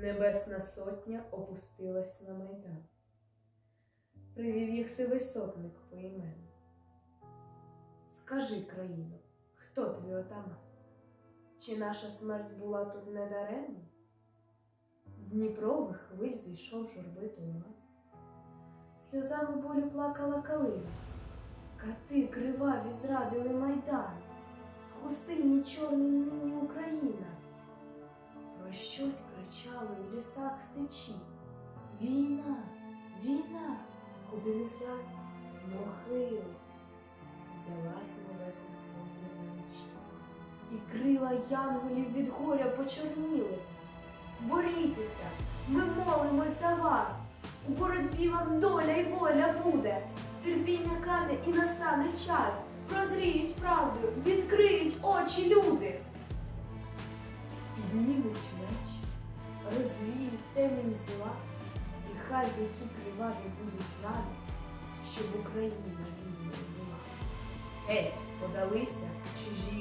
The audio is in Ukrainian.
Небесна сотня опустилась на майдан. Привів їх сивий сотник по імену. Скажи, країно, хто твій отаман? Чи наша смерть була тут недаремна? З Дніпрових хвиль зійшов журби туман. Сльозами болю плакала калина. Кати криваві зрадили майдан. В хустині чорній нині Україна. Кричали у лісах сичі. Війна, війна, куди не глянь, могили. Взялась небесна сотня за мечі. І крила янголів від горя почорніли. Борітеся, ми молимось за вас. У боротьбі вам доля й воля буде. Терпіння кане і настане час. Прозріють правду, розвіють темінь зла, і хай які криваві будуть рани, щоб Україна вільною була. Геть подалися чужі.